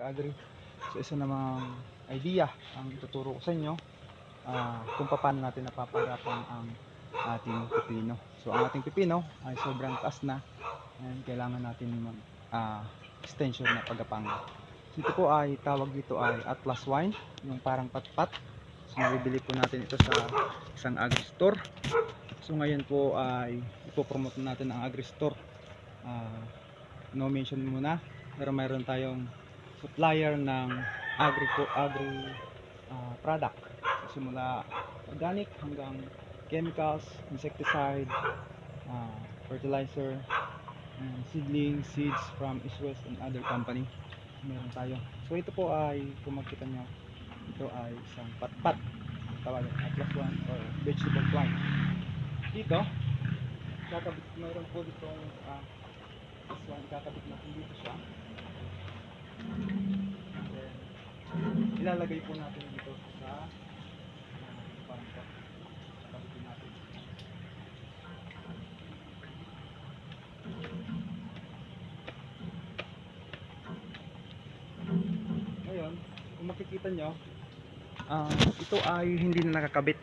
ka-agree. So isa namang idea ang ituturo ko sa inyo ah, kung paano natin napapagapan ang ating pipino. So ang ating pipino ay sobrang taas na and kailangan natin mag ah, extension na pagapangan. So ito po ay tawag dito ay Atlas Wine, yung parang patpat. So mabibili po natin ito sa isang agri-store. So ngayon po ay ipopromote natin ang agri-store. Ah, no mention muna, pero mayroon tayong supplier ng agri agri ah, product. So, simula organic hanggang chemicals, insecticide, ah, fertilizer, and seedling, seeds from East and other company. Meron tayo. So ito po ay, kung makita nyo, ito ay isang patpat. Ang Tawag Atlas One or vegetable plant. Dito, kakabit, mayroon po dito ah, this one, kakabit natin dito siya. And then, ilalagay po natin dito sa uh, to. Kakabitin natin. Ngayon, kung makikita nyo, ah, ito ay hindi na nakakabit.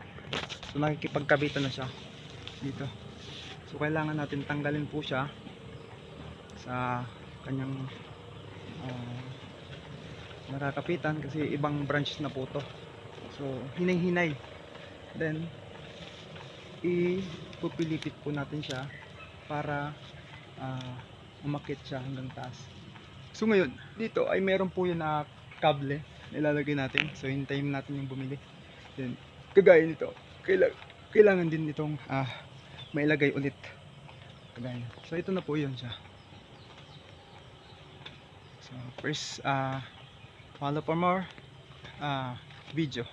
So nakikipagkabitan na siya dito. So kailangan natin tanggalin po siya sa kanyang ah, nakakapitan kasi ibang branch na po to. So hinay-hinay. Then ipupilipit po natin siya para ah, umakit siya hanggang taas. So ngayon, dito ay meron po yun na kable ilalagay natin. So hintayin natin yung bumili. Then kagaya nito, kailangan, kailangan din itong ah, mailagay ulit. Kagaya. So ito na po yun siya. So first, ah, follow for more ah, video.